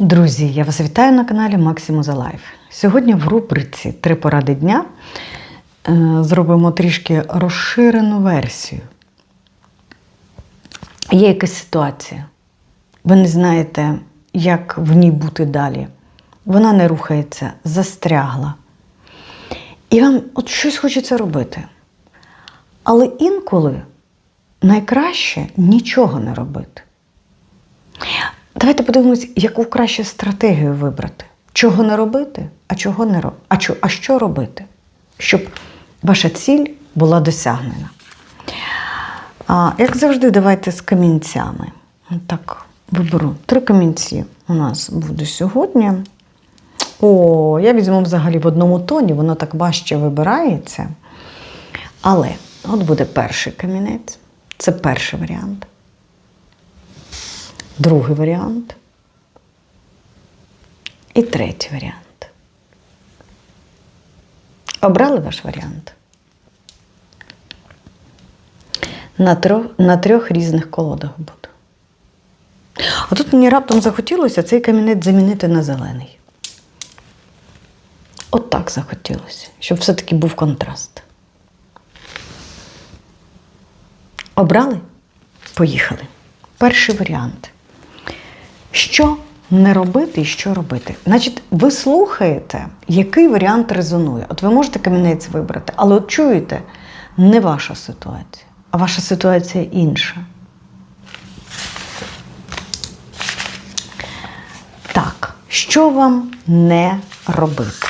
Друзі, я вас вітаю на каналі Максиму за Лайф. Сьогодні в рубриці Три поради дня е, зробимо трішки розширену версію. Є якась ситуація. Ви не знаєте, як в ній бути далі. Вона не рухається, застрягла. І вам от щось хочеться робити. Але інколи найкраще нічого не робити. Давайте подивимось, яку краще стратегію вибрати. Чого не робити, а чого не робити. А, чо, а що робити, щоб ваша ціль була досягнена. А, як завжди, давайте з камінцями. Так, виберу три камінці у нас буде сьогодні. О, я візьму взагалі в одному тоні, воно так важче вибирається. Але от буде перший камінець. Це перший варіант. Другий варіант. І третій варіант. Обрали ваш варіант? На трьох, на трьох різних колодах буду. А тут мені раптом захотілося цей камінець замінити на зелений. От так захотілося, щоб все-таки був контраст. Обрали? Поїхали. Перший варіант. Що не робити і що робити? Значить, ви слухаєте, який варіант резонує. От ви можете камінець вибрати, але от чуєте, не ваша ситуація, а ваша ситуація інша. Так, що вам не робити?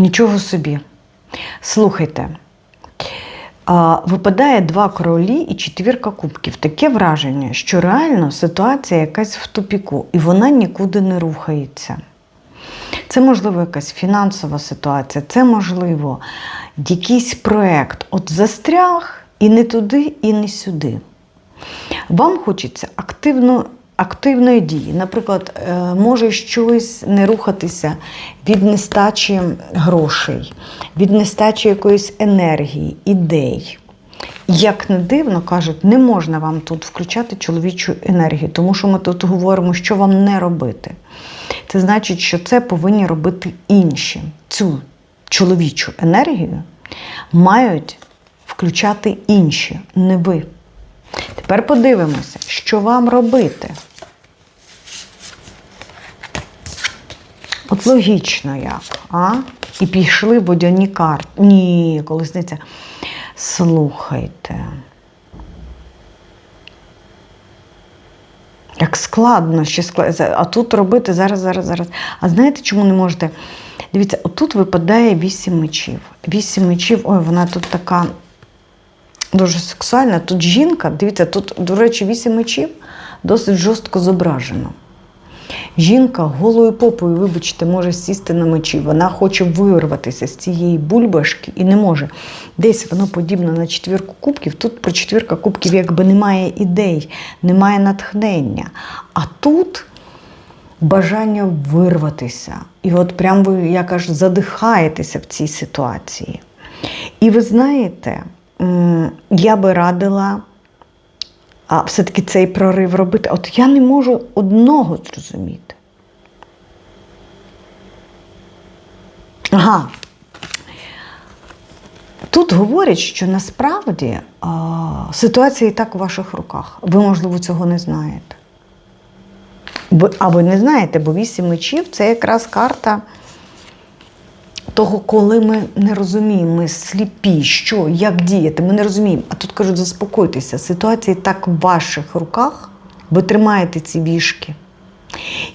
Нічого собі. Слухайте, випадає два королі і четвірка кубків. Таке враження, що реально ситуація якась в тупіку, і вона нікуди не рухається. Це, можливо, якась фінансова ситуація, це, можливо, якийсь проєкт. От застряг і не туди, і не сюди. Вам хочеться активно, активної дії. Наприклад, е, може щось не рухатися від нестачі грошей, від нестачі якоїсь енергії, ідей. Як не дивно, кажуть, не можна вам тут включати чоловічу енергію, тому що ми тут говоримо, що вам не робити. Це значить, що це повинні робити інші. Цю чоловічу енергію мають включати інші, не ви. Тепер подивимося, що вам робити. От логічно як, а? І пішли водяні карти. Ні, колесниця. Слухайте. Як складно ще складно. А тут робити зараз, зараз, зараз. А знаєте, чому не можете? Дивіться, отут випадає вісім мечів. Вісім мечів, ой, вона тут така дуже сексуальна. Тут жінка, дивіться, тут, до речі, вісім мечів досить жорстко зображено. Жінка голою попою, вибачте, може сісти на мечі. Вона хоче вирватися з цієї бульбашки і не може. Десь воно подібно на четвірку кубків. Тут про четвірка кубків якби немає ідей, немає натхнення. А тут бажання вирватися. І от прям ви, я кажу, задихаєтеся в цій ситуації. І ви знаєте, я би радила а все-таки цей прорив робити. От я не можу одного зрозуміти. Ага. Тут говорять, що насправді а, ситуація і так у ваших руках. Ви, можливо, цього не знаєте. Ви, а ви не знаєте, бо вісім мечів це якраз карта того, коли ми не розуміємо, ми сліпі, що, як діяти, ми не розуміємо. А тут кажуть, заспокойтеся, ситуація так в ваших руках, ви тримаєте ці вішки.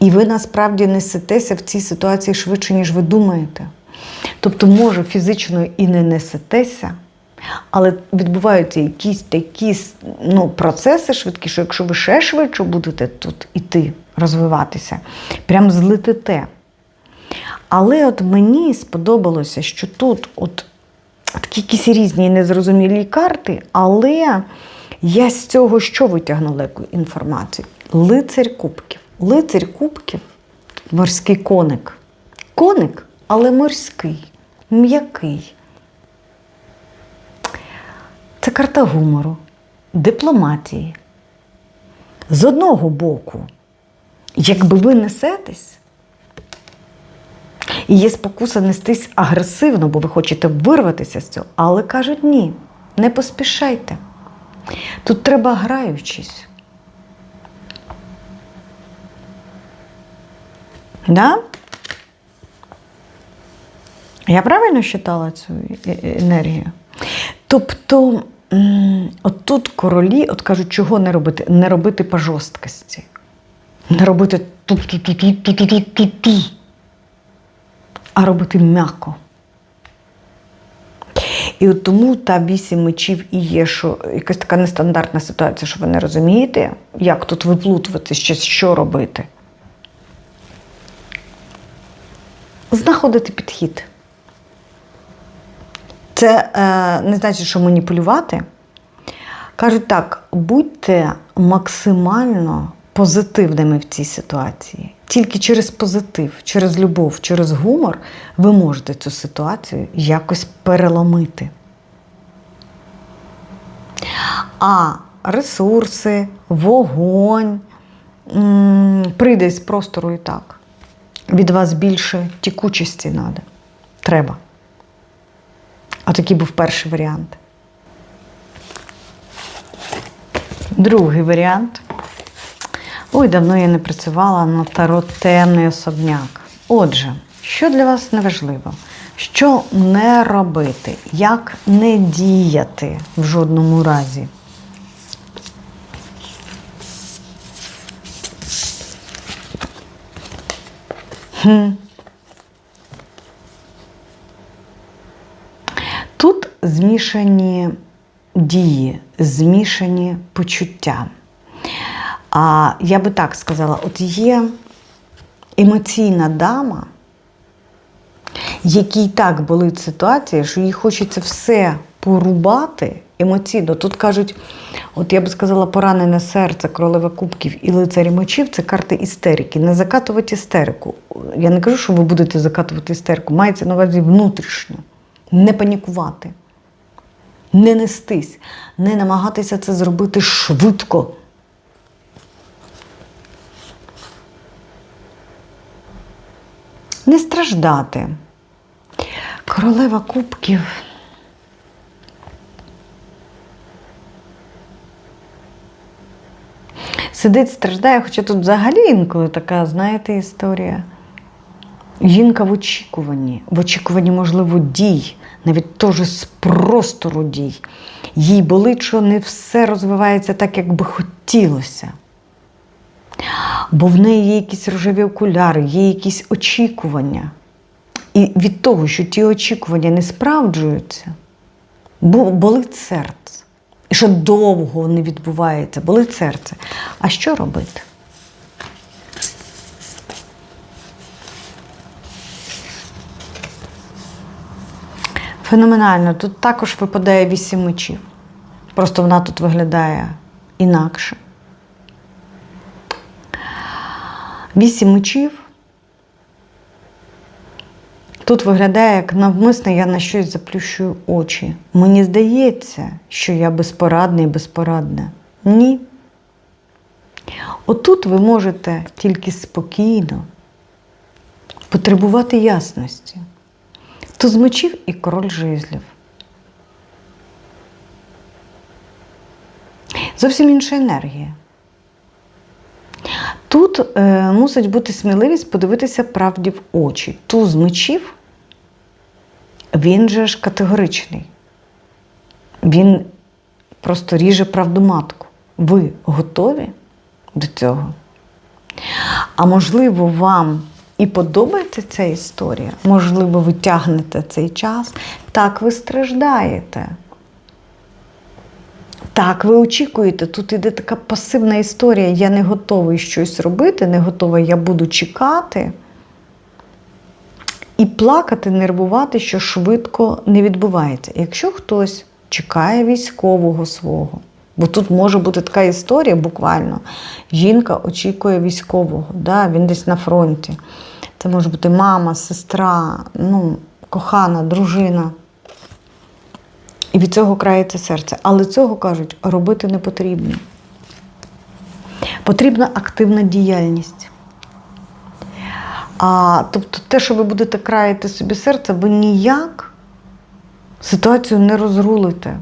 І ви насправді несетеся в цій ситуації швидше, ніж ви думаєте. Тобто, може, фізично і не несетеся, але відбуваються якісь такі ну, процеси швидкі, що якщо ви ще швидше будете тут іти, розвиватися, прям злетите. Але от мені сподобалося, що тут от такі якісь різні незрозумілі карти, але я з цього що витягнула яку інформацію? Лицарь кубків. Лицарь кубків морський коник. Коник, але морський, м'який. Це карта гумору, дипломатії. З одного боку, якби ви несетесь, і є спокуса нестись агресивно, бо ви хочете вирватися з цього, але кажуть ні, не поспішайте. Тут треба граючись. Да? Я правильно читала цю е- е- енергію? Тобто, м, от тут королі от кажуть, чого не робити? Не робити по жорсткості. Не робити ту-ту-ту-ту-ту-ту-ту-ту. А робити м'яко. І от тому та вісім мечів і є, що якась така нестандартна ситуація, що ви не розумієте, як тут виплутуватися, чи що робити. Знаходити підхід. Це е, не значить, що маніпулювати. Кажуть так, будьте максимально позитивними в цій ситуації. Тільки через позитив, через любов, через гумор ви можете цю ситуацію якось переломити. А ресурси, вогонь прийде з простору і так. Від вас більше тікучості треба. Треба. А такий був перший варіант. Другий варіант. Ой, давно я не працювала на таро темний особняк. Отже, що для вас неважливо? Що не робити? Як не діяти в жодному разі? Хм. Тут змішані дії, змішані почуття. А я би так сказала: от є емоційна дама, якій так болить ситуація, що їй хочеться все порубати емоційно. Тут кажуть, от я би сказала, поранене серце, королева кубків і лицарі мечів це карти істерики. Не закатувати істерику. Я не кажу, що ви будете закатувати істерику. Мається на увазі внутрішньо. Не панікувати, не нестись, не намагатися це зробити швидко. Не страждати. Королева кубків. Сидить, страждає, хоча тут взагалі інколи така, знаєте, історія. Жінка в очікуванні, в очікуванні, можливо, дій, навіть теж з простору дій. Їй болить, що не все розвивається так, як би хотілося. Бо в неї є якісь рожеві окуляри, є якісь очікування. І від того, що ті очікування не справджуються, болить серце. І що довго не відбувається, болить серце. А що робити? Феноменально. Тут також випадає вісім мечів. Просто вона тут виглядає інакше. Вісім мечів. Тут виглядає, як навмисно я на щось заплющую очі. Мені здається, що я безпорадна і безпорадна. Ні. Отут ви можете тільки спокійно потребувати ясності. Туз мечів і король жезлів. Зовсім інша енергія. Тут е, мусить бути сміливість подивитися правді в очі. Туз мечів, він же ж категоричний. Він просто ріже правду матку. Ви готові до цього? А можливо, вам і подобається ця історія? Можливо, ви тягнете цей час. Так ви страждаєте. Так, ви очікуєте, тут іде така пасивна історія. Я не готовий щось робити, не готова, я буду чекати. І плакати, нервувати, що швидко не відбувається. Якщо хтось чекає військового свого, Бо тут може бути така історія, буквально. Жінка очікує військового, да? він десь на фронті. Це може бути мама, сестра, ну, кохана, дружина. І від цього крається серце. Але цього кажуть, робити не потрібно. Потрібна активна діяльність. А, тобто те, що ви будете краяти собі серце, ви ніяк ситуацію не розрулите.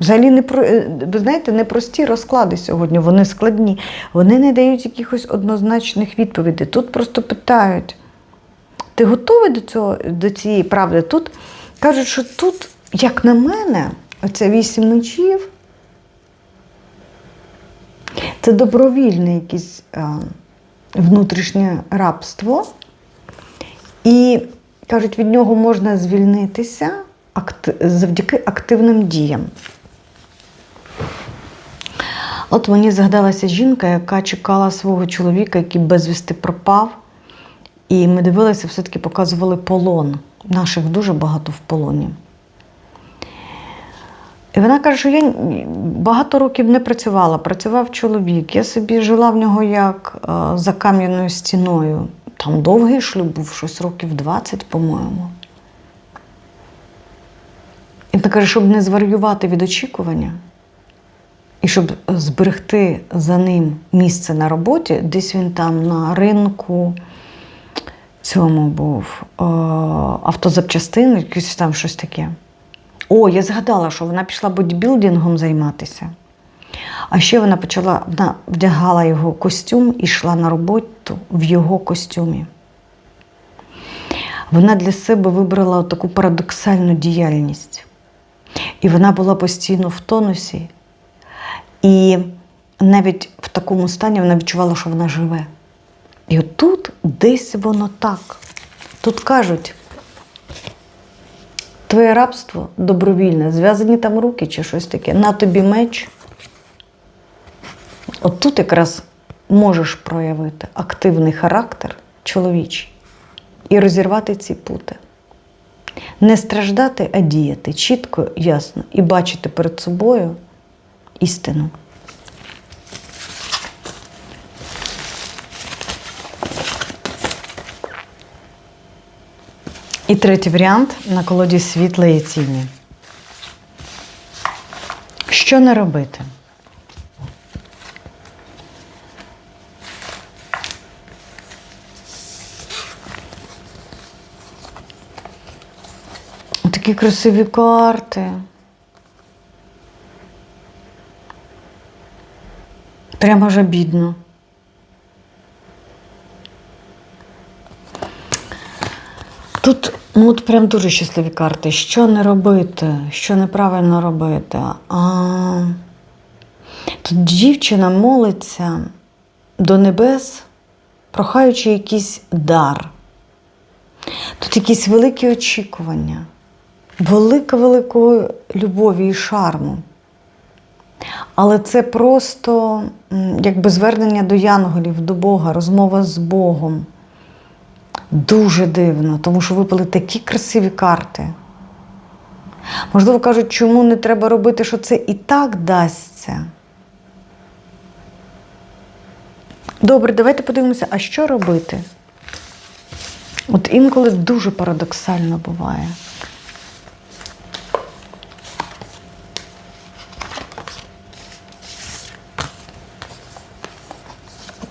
Взагалі, не про, е, ви знаєте, непрості розклади сьогодні, вони складні. Вони не дають якихось однозначних відповідей. Тут просто питають: ти готовий до, цього, до цієї правди? Тут кажуть, що тут, як на мене, оця вісім мечів це добровільне якесь е, внутрішнє рабство. І кажуть, від нього можна звільнитися завдяки активним діям. От мені згадалася жінка, яка чекала свого чоловіка, який безвісти пропав. І ми дивилися, все-таки показували полон. Наших дуже багато в полоні. І вона каже, що я багато років не працювала, працював чоловік. Я собі жила в нього як е, за кам'яною стіною. Там довгий шлюб був, щось років 20, по-моєму. І вона каже, щоб не зварювати від очікування, і щоб зберегти за ним місце на роботі, десь він там на ринку цьому був е, автозапчастин, якийсь там щось таке. О, я згадала, що вона пішла бодібілдингом займатися. А ще вона почала, вона вдягала його костюм і йшла на роботу в його костюмі. Вона для себе вибрала таку парадоксальну діяльність. І вона була постійно в тонусі. І навіть в такому стані вона відчувала, що вона живе. І отут десь воно так. Тут кажуть, твоє рабство добровільне, зв'язані там руки чи щось таке, на тобі меч. От тут якраз можеш проявити активний характер чоловічий і розірвати ці пути. Не страждати, а діяти чітко, ясно, і бачити перед собою істину. І третій варіант на колоді світла і тіні. Що не робити? Такі красиві карти. Прямо аж обідно. Тут ну, от прям дуже щасливі карти. Що не робити, що неправильно робити. А... Тут дівчина молиться до небес, прохаючи якийсь дар. Тут якісь великі очікування, велика великої любові і шарму. Але це просто якби звернення до янголів, до Бога, розмова з Богом. Дуже дивно, тому що випали такі красиві карти. Можливо, кажуть, чому не треба робити, що це і так дасться. Добре, давайте подивимося, а що робити? От інколи дуже парадоксально буває.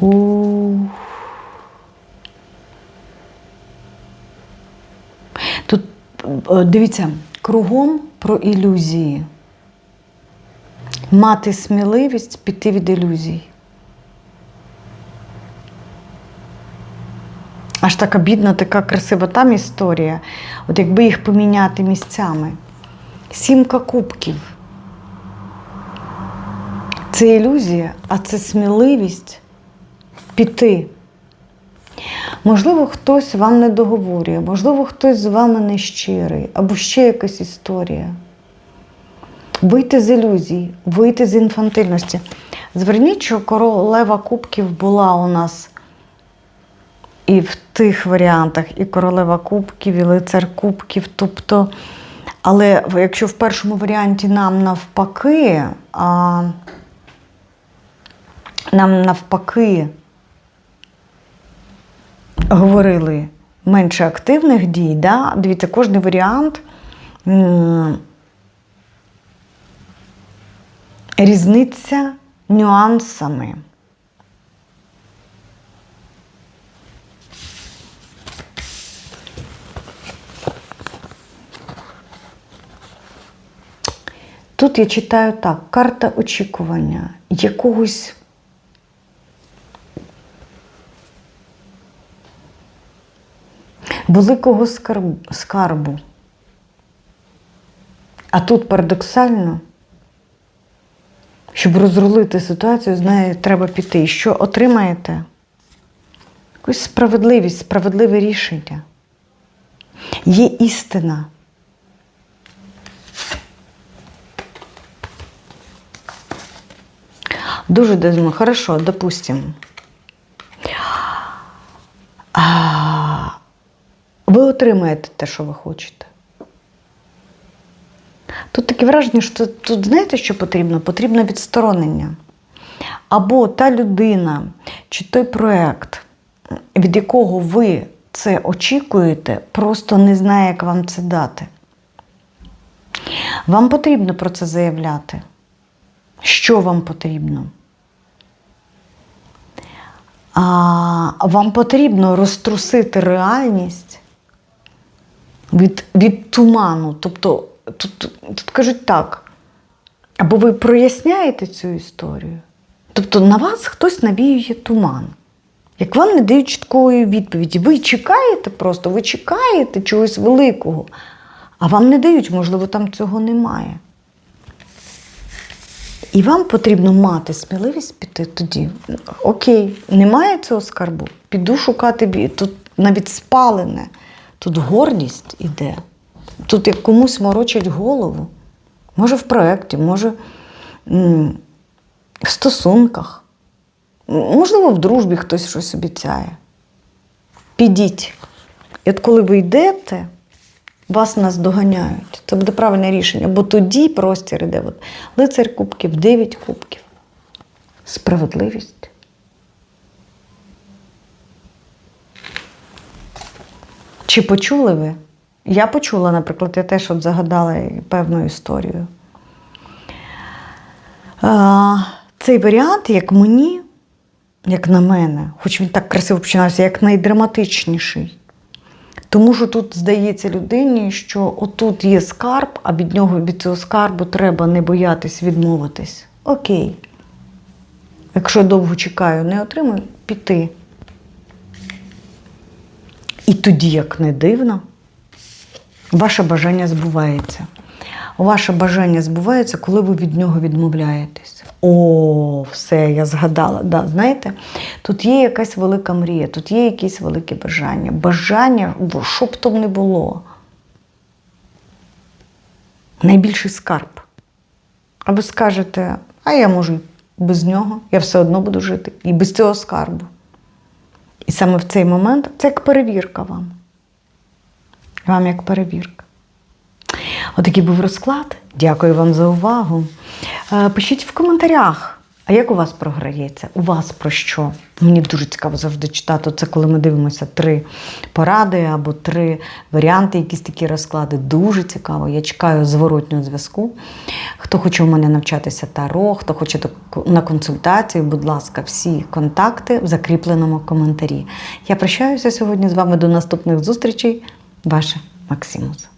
У. Тут е, дивіться, кругом про ілюзії. Мати сміливість піти від ілюзій. Аж така бідна, така красива там історія. От якби їх поміняти місцями. Сімка кубків. Це ілюзія, а це сміливість піти. Можливо, хтось вам не договорює, можливо, хтось з вами нещирий, або ще якась історія. Вийти з ілюзій, вийти з інфантильності. Зверніть, що королева кубків була у нас і в тих варіантах, і королева кубків, і лицар кубків. Тобто, але якщо в першому варіанті нам навпаки, а нам навпаки говорили менше активних дій, да? дивіться, кожний варіант різниця нюансами. Тут я читаю так: карта очікування якогось. Великого скарбу. А тут парадоксально, щоб розрулити ситуацію, з нею треба піти. І що отримаєте? Якусь справедливість, справедливе рішення. Є істина. Дуже дозма. Хорошо, допустим. А, ви отримаєте те, що ви хочете. Тут таке враження, що тут, знаєте, що потрібно? Потрібно відсторонення. Або та людина чи той проєкт, від якого ви це очікуєте, просто не знає, як вам це дати. Вам потрібно про це заявляти. Що вам потрібно? А вам потрібно розтрусити реальність від, від туману. Тобто, тут, тут кажуть так, або ви проясняєте цю історію, тобто на вас хтось навіює туман. Як вам не дають чіткої відповіді, ви чекаєте просто, ви чекаєте чогось великого, а вам не дають, можливо, там цього немає. І вам потрібно мати сміливість піти тоді. Окей, немає цього скарбу. Піду шукати навіть спалене. Тут гордість іде. Тут як комусь морочать голову. Може, в проєкті, може в стосунках. Можливо, в дружбі хтось щось обіцяє. Підіть. І от коли ви йдете, вас нас доганяють. Це буде правильне рішення, бо тоді простір іде. От, лицар кубків, 9 кубків. Справедливість. Чи почули ви? Я почула, наприклад, я теж от загадала певну історію. А, цей варіант, як мені, як на мене, хоч він так красиво починався, як найдраматичніший. Тому що тут здається людині, що отут є скарб, а від нього від цього скарбу треба не боятись відмовитись. Окей. Якщо довго чекаю, не отримую, піти. І тоді, як не дивно, ваше бажання збувається. Ваше бажання збувається, коли ви від нього відмовляєтесь. О, все, я згадала. Да, знаєте, тут є якась велика мрія, тут є якісь великі бажання. Бажання, що б там не було. Найбільший скарб. А ви скажете, а я можу без нього, я все одно буду жити. І без цього скарбу. І саме в цей момент це як перевірка вам. Вам як перевірка. Отакий був розклад. Дякую вам за увагу. Е, Пишіть в коментарях, а як у вас програється? У вас про що? Мені дуже цікаво завжди читати. Це коли ми дивимося три поради або три варіанти, якісь такі розклади. Дуже цікаво. Я чекаю зворотнього зв'язку. Хто хоче у мене навчатися таро, хто хоче на консультацію, будь ласка, всі контакти в закріпленому коментарі. Я прощаюся сьогодні з вами до наступних зустрічей. Ваша Максимус.